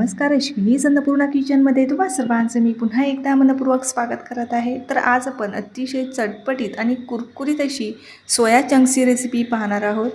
नमस्कार अश्विनी अन्नपूर्णा किचनमध्ये तुम्हा सर्वांचं मी पुन्हा एकदा मनपूर्वक स्वागत करत आहे. तर आज आपण अतिशय चटपटीत आणि कुरकुरीत अशी सोया चंक्सची रेसिपी पाहणार आहोत.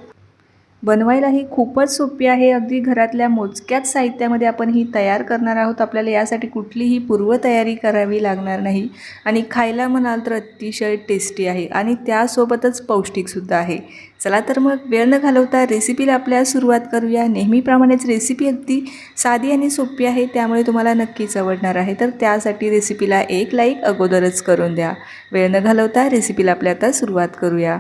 बनवायला ही खूपच सोपी आहे. अगदी घरातल्या मोजक्याच साहित्यामध्ये आपण ही तयार करणार आहोत. आपल्याला यासाठी कुठलीही पूर्वतयारी करावी लागणार नाही. आणि खायला म्हणाल तर अतिशय टेस्टी आहे. आणि त्यासोबतच पौष्टिकसुद्धा आहे. चला तर मग वेळ न घालवता रेसिपीला आपल्या सुरुवात करूया. नेहमीप्रमाणेच रेसिपी अगदी साधी आणि सोपी आहे. त्यामुळे तुम्हाला नक्कीच आवडणार आहे. तर त्यासाठी रेसिपीला एक लाईक अगोदरच करून द्या. वेळ न घालवता रेसिपीला आपल्या आता सुरुवात करूया.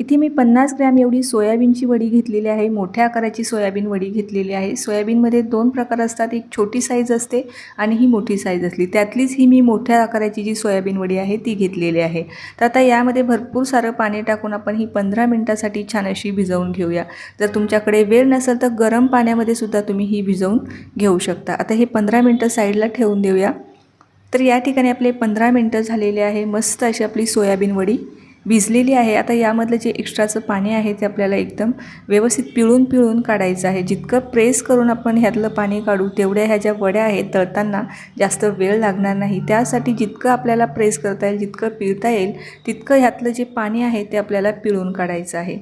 इथे मी पन्नास ग्रॅम एवढी सोयाबीनची वडी घेतलेली आहे. मोठ्या आकाराची सोयाबीन वडी घेतलेली आहे. सोयाबीनमध्ये दोन प्रकार असतात. एक छोटी साईज असते आणि ही मोठी साईज असली. त्यातलीच ही मी मोठ्या आकाराची जी सोयाबीन वडी आहे ती घेतलेली आहे. तर आता यामध्ये भरपूर सारं पाणी टाकून आपण ही पंधरा मिनटासाठी छान अशी भिजवून घेऊया. जर तुमच्याकडे वेळ नसेल तर गरम पाण्यामध्ये सुद्धा तुम्ही ही भिजवून घेऊ शकता. आता हे पंधरा मिनटं साईडला ठेवून देऊया. तर या ठिकाणी आपले पंधरा मिनटं झालेले आहे. मस्त अशी आपली सोयाबीन वडी भिजलेली आहे. आता यामधलं जे एक्स्ट्राचं पाणी आहे ते आपल्याला एकदम व्यवस्थित पिळून पिळून काढायचं आहे. जितकं प्रेस करून आपण ह्यातलं पाणी काढू तेवढ्या ह्या ज्या वड्या आहेत तळताना जास्त वेळ लागणार नाही. त्यासाठी जितकं आपल्याला प्रेस करता येईल जितकं पिळता येईल तितकं ह्यातलं जे पाणी आहे ते आपल्याला पिळून काढायचं आहे.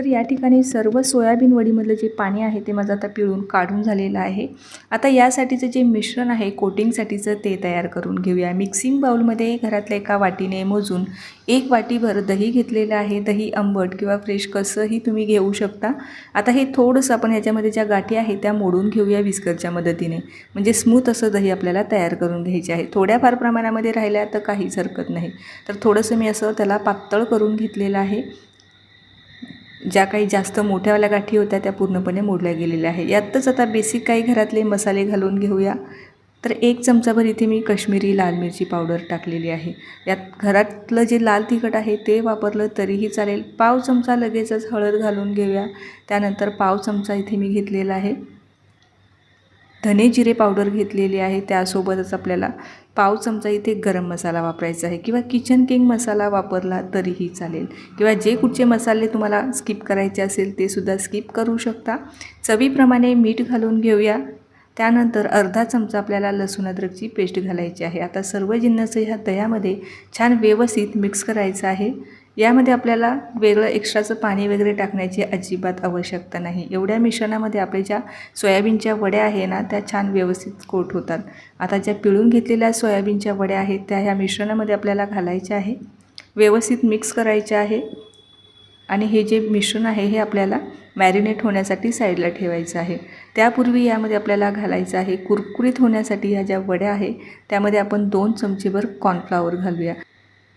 तर या ठिकाणी सर्व सोयाबीन वडीमधलं जे पाणी आहे ते माझं आता पिळून काढून झालेलं आहे. आता यासाठीचं जे मिश्रण आहे कोटिंगसाठीचं ते तयार करून घेऊया. मिक्सिंग बाऊलमध्ये घरातल्या एका वाटीने मोजून एक वाटीभर दही घेतलेलं आहे. दही आंबट किंवा फ्रेश कसंही तुम्ही घेऊ शकता. आता हे थोडंसं आपण ह्याच्यामध्ये ज्या गाठी आहे त्या मोडून घेऊया विस्करच्या मदतीने. म्हणजे स्मूथ असं दही आपल्याला तयार करून घ्यायचे आहे. थोड्याफार प्रमाणामध्ये राहिल्या तर काहीच हरकत नाही. तर थोडंसं मी असं त्याला पातळ करून घेतलेलं आहे. ज्या काही जास्त मोठ्यावाल्या गाठी होत्या त्या पूर्णपणे मोडल्या गेलेल्या आहे यातच आता बेसिक काही घरातले मसाले घालून घेऊया. तर एक चमचाभर इथे मी कश्मीरी लाल मिरची पावडर टाकलेली आहे. यात घरातलं जे लाल तिखट आहे ते वापरलं तरीही चालेल. पाव चमचा लगेचच हळद घालून घेऊया. त्यानंतर पाव चमचा इथे मी घेतलेला आहे. धने जिरे पावडर घेतलेली आहे त्यासोबतच आपल्याला पाव चमचा इथे गरम मसाला वापरायचा आहे किंवा किचन किंग मसाला वापरला तरीही चालेल. किंवा जे कुठचे मसाले तुम्हाला स्किप करायचे असेल ते सुद्धा स्किप करू शकता. चवीप्रमाणे मीठ घालून घेऊया. त्यानंतर अर्धा चमचा आपल्याला लसूण अद्रकची पेस्ट घालायची आहे. आता सर्व जिन्नस ह्या दह्यामध्ये छान व्यवस्थित मिक्स करायचं आहे. यामध्ये आपल्याला वेगळं एक्स्ट्राचं पाणी वगैरे टाकण्याची अजिबात आवश्यकता नाही. एवढ्या मिश्रणामध्ये आपल्या ज्या सोयाबीनच्या वड्या आहे ना त्या छान व्यवस्थित कोट होतात. आता ज्या पिळून घेतलेल्या सोयाबीनच्या वड्या आहेत त्या ह्या मिश्रणामध्ये आपल्याला घालायच्या आहे. व्यवस्थित मिक्स करायचे आहे. आणि हे जे मिश्रण आहे हे आपल्याला मॅरिनेट होण्यासाठी साईडला ठेवायचं आहे. त्यापूर्वी यामध्ये आपल्याला घालायचं आहे कुरकुरीत होण्यासाठी ह्या ज्या वड्या आहे त्यामध्ये आपण दोन चमचेभर कॉर्नफ्लावर घालूया.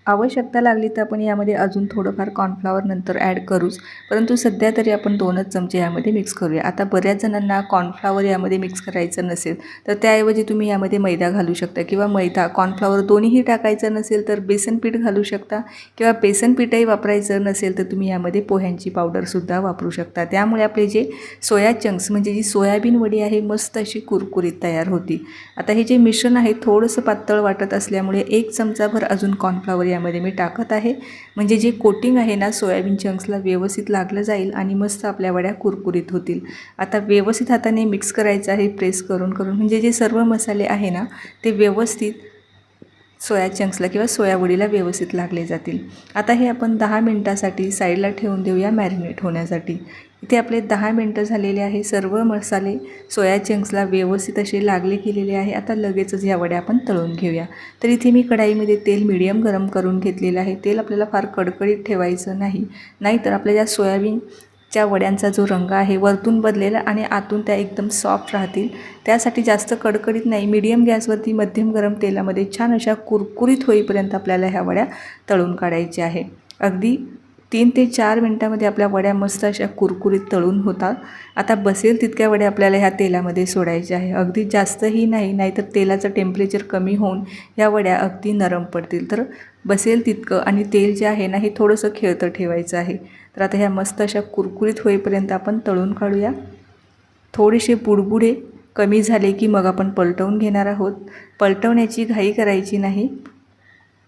आवश्यकता लागली तर आपण यामध्ये अजून थोडंफार कॉर्नफ्लॉवर नंतर ॲड करूच. परंतु सध्या तरी आपण दोनच चमचे यामध्ये मिक्स करूया. आता बऱ्याच जणांना कॉर्नफ्लॉवर यामध्ये मिक्स करायचं नसेल तर त्याऐवजी तुम्ही यामध्ये मैदा घालू शकता किंवा मैदा कॉर्नफ्लॉवर दोन्हीही टाकायचं नसेल तर बेसन पीठ घालू शकता किंवा बेसन पीठही वापरायचं नसेल तर तुम्ही यामध्ये पोह्यांची पावडरसुद्धा वापरू शकता. त्यामुळे आपले जे सोया चंक्स म्हणजे जी सोयाबीन वडी आहे मस्त अशी कुरकुरीत तयार होती. आता हे जे मिश्रण आहे थोडंसं पातळ वाटत असल्यामुळे एक चमचाभर अजून कॉर्नफ्लॉवर यामध्ये मी टाकत आहे. म्हणजे जे कोटिंग आहे ना सोयाबीन चंक्सला व्यवस्थित लागलं जाईल आणि मस्त आपल्या वड्या कुरकुरीत होतील. आता व्यवस्थित हाताने मिक्स करायचं आहे प्रेस करून करून म्हणजे जे सर्व मसाले आहे ना ते व्यवस्थित सोया चंक्सला किंवा सोयावडीला व्यवस्थित लागले जातील. आता हे आपण दहा मिनटासाठी साईडला ठेवून देऊया मॅरिनेट होण्यासाठी. इथे आपले दहा मिनटं झालेले आहे. सर्व मसाले सोया चंक्सला व्यवस्थित असे लागले गेलेले आहे. आता लगेचच ह्या वड्या आपण तळून घेऊया. तर इथे मी कढाईमध्ये तेल मिडियम गरम करून घेतलेलं आहे. तेल आपल्याला फार कडकडीत ठेवायचं नाही. नाहीतर आपल्या ज्या सोयाबीन त्या वड्यांचा जो रंग आहे वरतून बदलेला आणि आतून त्या एकदम सॉफ्ट राहतील. त्यासाठी जास्त कडकडीत नाही मीडियम गॅसवरती मध्यम गरम तेलामध्ये छान अशा कुरकुरीत होईपर्यंत आपल्याला ह्या वड्या तळून काढायच्या आहे. अगदी तीन ते चार मिनटामध्ये आपल्या वड्या मस्त अशा कुरकुरीत तळून होतात. आता बसेल तितक्या वड्या आपल्याला ह्या तेलामध्ये सोडायच्या आहे. अगदी जास्तही नाही नाहीतर तेलाचं टेम्परेचर कमी होऊन ह्या वड्या अगदी नरम पडतील. तर बसेल तितकं आणि तेल जे आहे ना हे थोडंसं खेळतं ठेवायचं आहे. तर आता ह्या मस्त अशा कुरकुरीत होईपर्यंत आपण तळून काढूया. थोडेसे बुडबुडे कमी झाले की मग आपण पलटवून घेणार आहोत. पलटवण्याची घाई करायची नाही.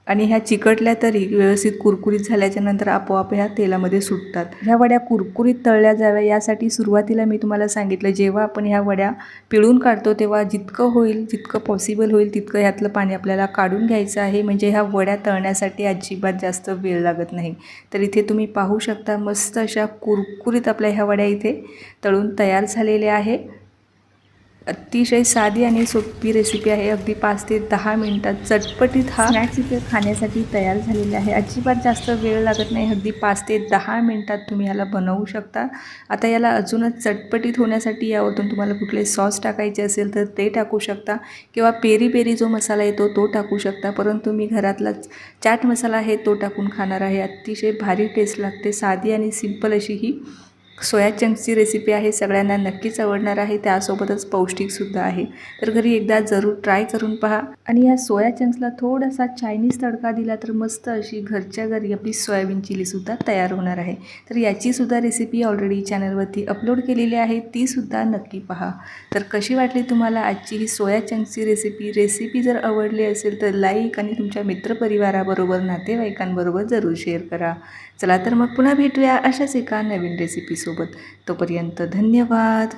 आणि ह्या चिकटल्या तरी व्यवस्थित कुरकुरीत झाल्याच्यानंतर आपोआप ह्या तेलामध्ये सुटतात. ह्या वड्या कुरकुरीत तळल्या जाव्या यासाठी सुरुवातीला मी तुम्हाला सांगितलं जेव्हा आपण ह्या वड्या पिळून काढतो तेव्हा जितकं होईल जितकं पॉसिबल होईल तितकं ह्यातलं पाणी आपल्याला काढून घ्यायचं आहे. म्हणजे ह्या वड्या तळण्यासाठी अजिबात जास्त वेळ लागत नाही. तर इथे तुम्ही पाहू शकता मस्त अशा कुरकुरीत आपल्या ह्या वड्या इथे तळून तयार झालेल्या आहे. अतिशय साधी आणि सोपी रेसिपी आहे. अगदी पाच ते दहा मिनटात चटपटीत हा स्नॅक्स इथे खाण्यासाठी तयार झालेला आहे. अजिबात जास्त वेळ लागत नाही. अगदी पाच ते दहा मिनटात तुम्ही ह्याला बनवू शकता. आता याला अजूनच चटपटीत होण्यासाठी यावरतून तुम्हाला कुठले सॉस टाकायचे असेल तर ते टाकू शकता किंवा पेरी पेरी जो मसाला येतो तो टाकू शकता. परंतु मी घरातला चाट मसाला आहे तो टाकून खाणार आहे. अतिशय भारी टेस्ट लागते. साधी आणि सिंपल अशी ही सोया चंक्सची रेसिपी आहे सगळ्यांना नक्कीच आवडणार आहे त्यासोबतच पौष्टिकसुद्धा आहे. तर घरी एकदा जरूर ट्राय करून पहा. आणि या सोया चंक्सला थोडासा चायनीज तडका दिला तर मस्त अशी घरच्या घरी आपली सोयाबीन चिलीसुद्धा तयार होणार आहे. तर याचीसुद्धा रेसिपी ऑलरेडी चॅनलवरती अपलोड केलेली आहे तीसुद्धा नक्की पहा. तर कशी वाटली तुम्हाला आजची ही सोया चंक्सची रेसिपी रेसिपी जर आवडली असेल तर लाईक आणि तुमच्या मित्रपरिवाराबरोबर नातेवाईकांबरोबर जरूर शेअर करा. चला तर मग पुन्हा भेटूया अशाच एका नवीन सोबत. तोपर्यंत धन्यवाद.